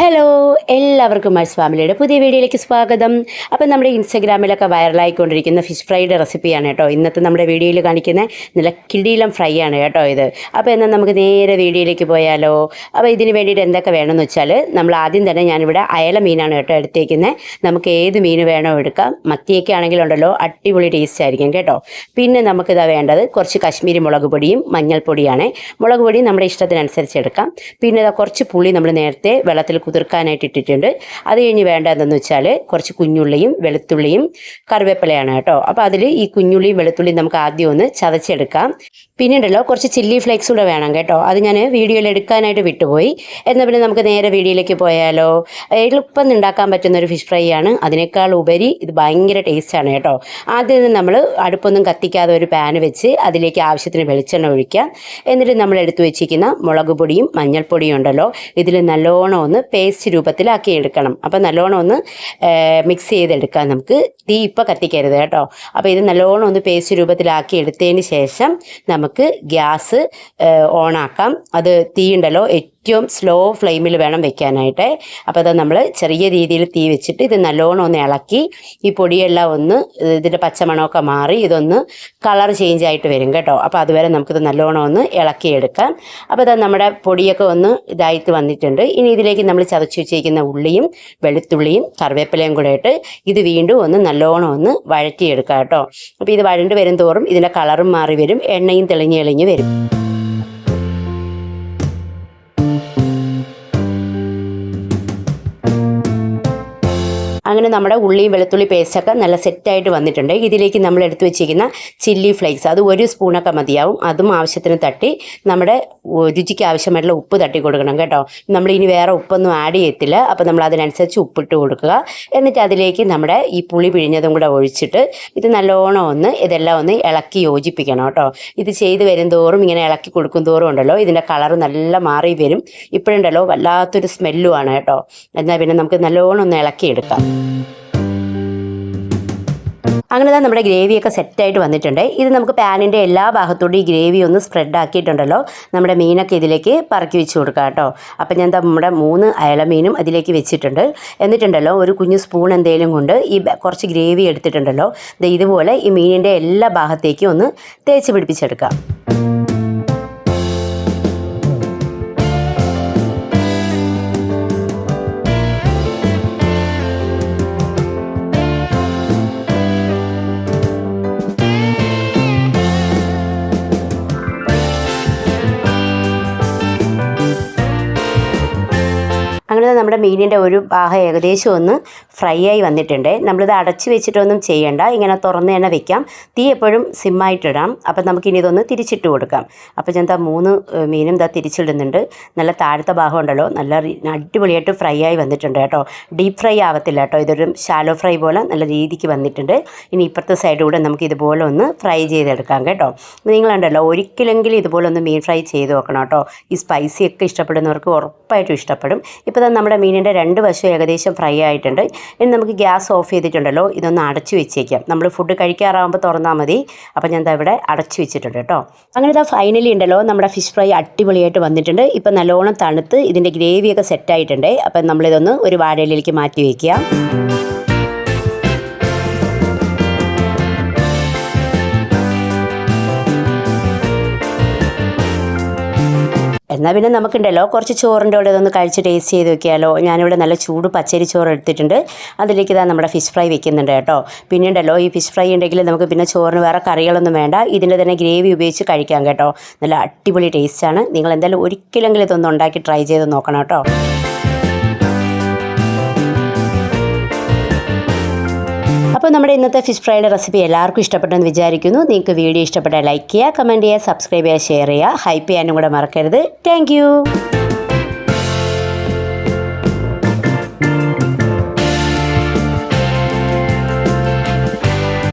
Hello എല്ലാവർക്കും mice ഫാമിലിയുടെ പുതിയ വീഡിയോയിലേക്ക് സ്വാഗതം. അപ്പം നമ്മുടെ ഇൻസ്റ്റഗ്രാമിലൊക്കെ വൈറലായിക്കൊണ്ടിരിക്കുന്ന ഫിഷ് ഫ്രൈയുടെ റെസിപ്പിയാണ് കേട്ടോ. ഇന്നത്തെ നമ്മുടെ വീഡിയോയിൽ കാണിക്കുന്ന നല്ല കിടീലം ഫ്രൈ ആണ് കേട്ടോ ഇത്. അപ്പോൾ എന്നാൽ നമുക്ക് നേരെ വീഡിയോയിലേക്ക് പോയാലോ. അപ്പോൾ ഇതിന് വേണ്ടിയിട്ട് എന്തൊക്കെ വേണമെന്ന് വെച്ചാൽ നമ്മൾ ആദ്യം തന്നെ ഞാനിവിടെ അയല മീനാണ് കേട്ടോ എടുത്തേക്കുന്നത്. നമുക്ക് ഏത് മീൻ വേണോ എടുക്കാം. മത്തിയൊക്കെ ആണെങ്കിലുണ്ടല്ലോ അടിപൊളി ടേസ്റ്റ് ആയിരിക്കും കേട്ടോ. പിന്നെ നമുക്കിതാ വേണ്ടത് കുറച്ച് കശ്മീരി മുളക് പൊടിയും മഞ്ഞൾപ്പൊടിയാണ്. മുളക് പൊടി നമ്മുടെ ഇഷ്ടത്തിനനുസരിച്ച് എടുക്കാം. പിന്നെ കുറച്ച് പുളി നമ്മൾ നേരത്തെ വെള്ളത്തിൽ കുതിർക്കാനായിട്ട് ഇട്ടിട്ടുണ്ട്. അത് കഴിഞ്ഞ് വേണ്ടതെന്ന് വെച്ചാൽ കുറച്ച് കുഞ്ഞുള്ളിയും വെളുത്തുള്ളിയും കറിവേപ്പിലയാണ് കേട്ടോ. അപ്പോൾ അതിൽ ഈ കുഞ്ഞുള്ളിയും വെളുത്തുള്ളിയും നമുക്ക് ആദ്യം ഒന്ന് ചതച്ചെടുക്കാം. പിന്നെ ഉണ്ടല്ലോ കുറച്ച് ചില്ലി ഫ്ലേക്സ് കൂടെ വേണം കേട്ടോ. അത് ഞാൻ വീഡിയോയിൽ എടുക്കാനായിട്ട് വിട്ടുപോയി. എന്നാൽ പിന്നെ നമുക്ക് നേരെ വീഡിയോയിലേക്ക് പോയാലോ. എളുപ്പം ഉണ്ടാക്കാൻ പറ്റുന്ന ഒരു ഫിഷ് ഫ്രൈ ആണ്. അതിനേക്കാൾ ഉപരി ഇത് ഭയങ്കര ടേസ്റ്റാണ് കേട്ടോ. ആദ്യം നമ്മൾ അടുപ്പൊന്നും കത്തിക്കാതെ ഒരു പാൻ വെച്ച് അതിലേക്ക് ആവശ്യത്തിന് വെളിച്ചെണ്ണ ഒഴിക്കാം. എന്നിട്ട് നമ്മൾ എടുത്തു വെച്ചിരിക്കുന്ന മുളക് പൊടിയും മഞ്ഞൾപ്പൊടിയും ഉണ്ടല്ലോ. ഇതിൽ നല്ലോണം ഒന്ന് പേസ്റ്റ് രൂപത്തിലാക്കി എടുക്കണം. അപ്പോൾ നല്ലോണം ഒന്ന് മിക്സ് ചെയ്തെടുക്കാം നമുക്ക്. തീ ഇപ്പോൾ കത്തിക്കരുത് കേട്ടോ. അപ്പോൾ ഇത് നല്ലോണം ഒന്ന് പേസ്റ്റ് രൂപത്തിലാക്കി എടുത്തതിന് ശേഷം നമുക്ക് ഗ്യാസ് ഓണാക്കാം. അത് തീ ഉണ്ടല്ലോ ഏറ്റവും സ്ലോ ഫ്ലെയിമിൽ വേണം വെക്കാനായിട്ട്. അപ്പോൾ അത് നമ്മൾ ചെറിയ രീതിയിൽ തീ വെച്ചിട്ട് ഇത് നല്ലോണം ഒന്ന് ഇളക്കി ഈ പൊടിയെല്ലാം ഒന്ന് ഇതിന്റെ പച്ചമണമൊക്കെ മാറി ഇതൊന്ന് കളർ ചേഞ്ച് ആയിട്ട് വരും കേട്ടോ. അപ്പോൾ അതുവരെ നമുക്കിത് നല്ലോണം ഒന്ന് ഇളക്കിയെടുക്കാം. അപ്പോൾ അത് നമ്മുടെ പൊടിയൊക്കെ ഒന്ന് ഇതായിട്ട് വന്നിട്ടുണ്ട്. ഇനി ഇതിലേക്ക് നമ്മൾ ചതച്ച് വെച്ചിരിക്കുന്ന ഉള്ളിയും വെളുത്തുള്ളിയും കറിവേപ്പിലയും കൂടെ ഇട്ട് ഇത് വീണ്ടും ഒന്ന് നല്ലോണം ഒന്ന് വഴറ്റിയെടുക്കാം കേട്ടോ. അപ്പോൾ ഇത് വഴണ്ട് വരും തോറും ഇതിന്റെ കളറും മാറി വരും. എണ്ണയും തെളിഞ്ഞ് തെളിഞ്ഞ് വരും. അങ്ങനെ നമ്മുടെ ഉള്ളിയും വെളുത്തുള്ളി പേസ്റ്റൊക്കെ നല്ല സെറ്റായിട്ട് വന്നിട്ടുണ്ട്. ഇതിലേക്ക് നമ്മൾ എടുത്തു വെച്ചിരിക്കുന്ന ചില്ലി ഫ്ലേക്സ് അത് ഒരു സ്പൂണൊക്കെ മതിയാവും. അതും ആവശ്യത്തിന് തട്ടി നമ്മുടെ രുചിക്ക് ആവശ്യമായിട്ടുള്ള ഉപ്പ് തട്ടി കൊടുക്കണം കേട്ടോ. നമ്മൾ ഇനി വേറെ ഉപ്പൊന്നും ആഡ് ചെയ്യത്തില്ല. അപ്പോൾ നമ്മൾ അതിനനുസരിച്ച് ഉപ്പിട്ട് കൊടുക്കുക. എന്നിട്ട് അതിലേക്ക് നമ്മുടെ ഈ പുളി പിഴിഞ്ഞതും കൂടെ ഒഴിച്ചിട്ട് ഇത് നല്ലോണം ഒന്ന് ഇതെല്ലാം ഒന്ന് ഇളക്കി യോജിപ്പിക്കണം കേട്ടോ. ഇത് ചെയ്ത് വരും തോറും ഇങ്ങനെ ഇളക്കി കൊടുക്കും തോറും ഉണ്ടല്ലോ. ഇതിന്റെ കളർ നല്ല മാറി വരും. ഇപ്പോഴുണ്ടല്ലോ വല്ലാത്തൊരു സ്മെല്ലുമാണ് കേട്ടോ. എന്നാൽ പിന്നെ നമുക്ക് നല്ലോണം ഒന്ന് ഇളക്കിയെടുക്കാം. അങ്ങനെ തന്നെ നമ്മുടെ ഗ്രേവിയൊക്കെ സെറ്റായിട്ട് വന്നിട്ടുണ്ട്. ഇത് നമുക്ക് പാനിന്റെ എല്ലാ ഭാഗത്തോടും ഈ ഗ്രേവി ഒന്ന് സ്പ്രെഡ് ആക്കിയിട്ടുണ്ടല്ലോ. നമ്മുടെ മീനൊക്കെ ഇതിലേക്ക് പറക്കി വെച്ച് കൊടുക്കാം കേട്ടോ. അപ്പം ഞാൻ നമ്മുടെ മൂന്ന് അയല മീനും അതിലേക്ക് വെച്ചിട്ടുണ്ട്. എന്നിട്ടുണ്ടല്ലോ ഒരു കുഞ്ഞു സ്പൂൺ എന്തെങ്കിലും കൊണ്ട് ഈ കുറച്ച് ഗ്രേവി എടുത്തിട്ടുണ്ടല്ലോ. ഇതുപോലെ ഈ മീനിന്റെ എല്ലാ ഭാഗത്തേക്കും ഒന്ന് തേച്ച് പിടിപ്പിച്ചെടുക്കാം. നമ്മുടെ മീനിന്റെ ഒരു ഭാഗം ഏകദേശം ഒന്ന് ഫ്രൈ ആയി വന്നിട്ടുണ്ട്. നമ്മളിത് അടച്ചു വെച്ചിട്ടൊന്നും ചെയ്യണ്ട. ഇങ്ങനെ തുറന്ന് തന്നെ വെക്കാം. തീ എപ്പോഴും സിമ്മായിട്ടിടാം. അപ്പം നമുക്കിനി ഇതൊന്ന് തിരിച്ചിട്ട് കൊടുക്കാം. അപ്പോൾ ഞാൻ മൂന്ന് മീനും ദാ തിരിച്ചിടുന്നുണ്ട്. നല്ല താഴത്തെ ഭാഗം ഉണ്ടല്ലോ. നല്ല അടിപൊളിയായിട്ട് ഫ്രൈ ആയി വന്നിട്ടുണ്ട് കേട്ടോ. ഡീപ്പ് ഫ്രൈ ആവത്തില്ല കേട്ടോ. ഇതൊരു ഷാലോ ഫ്രൈ പോലെ നല്ല രീതിക്ക് വന്നിട്ടുണ്ട്. ഇനി ഇപ്പുറത്തെ സൈഡ് കൂടെ നമുക്ക് ഇതുപോലെ ഒന്ന് ഫ്രൈ ചെയ്തെടുക്കാം കേട്ടോ. നിങ്ങളുണ്ടല്ലോ ഒരിക്കലെങ്കിലും ഇതുപോലെ ഒന്ന് മീൻ ഫ്രൈ ചെയ്ത് നോക്കണം കേട്ടോ. ഈ സ്പൈസിയൊക്കെ ഇഷ്ടപ്പെടുന്നവർക്ക് ഉറപ്പായിട്ടും ഇഷ്ടപ്പെടും. ഇപ്പോൾ നമ്മുടെ മീനിന്റെ രണ്ട് വശവും ഏകദേശം ഫ്രൈ ആയിട്ടുണ്ട്. ഇനി നമുക്ക് ഗ്യാസ് ഓഫ് ചെയ്തിട്ടുണ്ടല്ലോ ഇതൊന്ന് അടച്ചു വെച്ചേക്കാം. നമ്മൾ ഫുഡ് കഴിക്കാറാകുമ്പോൾ തുറന്നാൽ മതി. അപ്പോൾ ഞാൻ ഇവിടെ അടച്ചു വെച്ചിട്ടുണ്ട് കേട്ടോ. അങ്ങനെ ഇതാ ഫൈനലി ഉണ്ടല്ലോ നമ്മുടെ ഫിഷ് ഫ്രൈ അടിപൊളിയായിട്ട് വന്നിട്ടുണ്ട്. ഇപ്പം നല്ലോണം തണുത്ത് ഇതിന്റെ ഗ്രേവിയൊക്കെ സെറ്റായിട്ടുണ്ട് അപ്പം നമ്മളിതൊന്ന് ഒരു വാഴയിലേക്ക് മാറ്റി വയ്ക്കുക എന്നാൽ പിന്നെ നമുക്കുണ്ടല്ലോ കുറച്ച് ചോറിന്റെ കൂടെ ഇതൊന്ന് കഴിച്ച് ടേസ്റ്റ് ചെയ്ത് നോക്കിയാലോ ഞാനിവിടെ നല്ല ചൂട് പച്ചരി ചോറ് എടുത്തിട്ടുണ്ട്. അതിലേക്ക് ഇതാ നമ്മുടെ ഫിഷ് ഫ്രൈ വെക്കുന്നുണ്ട് കേട്ടോ. പിന്നെ ഉണ്ടല്ലോ ഈ ഫിഷ് ഫ്രൈ ഉണ്ടെങ്കിൽ നമുക്ക് പിന്നെ ചോറിന് വേറെ കറികളൊന്നും വേണ്ട. ഇതിന്റെ തന്നെ ഗ്രേവി ഉപയോഗിച്ച് കഴിക്കാം കേട്ടോ. നല്ല അടിപൊളി ടേസ്റ്റാണ് നിങ്ങൾ എന്തായാലും ഒരിക്കലെങ്കിലും ഇതൊന്ന് ഉണ്ടാക്കി ട്രൈ ചെയ്ത് നോക്കണം കേട്ടോ. അപ്പോൾ നമ്മുടെ ഇന്നത്തെ ഫിഷ് ഫ്രൈയുടെ റെസിപ്പി എല്ലാവർക്കും ഇഷ്ടപ്പെട്ടെന്ന് വിചാരിക്കുന്നു. നിങ്ങൾക്ക് വീഡിയോ ഇഷ്ടപ്പെട്ടാൽ ലൈക്ക് ചെയ്യുക കമന്റ് ചെയ്യുക സബ്സ്ക്രൈബ് ചെയ്യുക ഷെയർ ചെയ്യുക. ഹൈപ്പ് ചെയ്യാനും കൂടെ മറക്കരുത്. താങ്ക്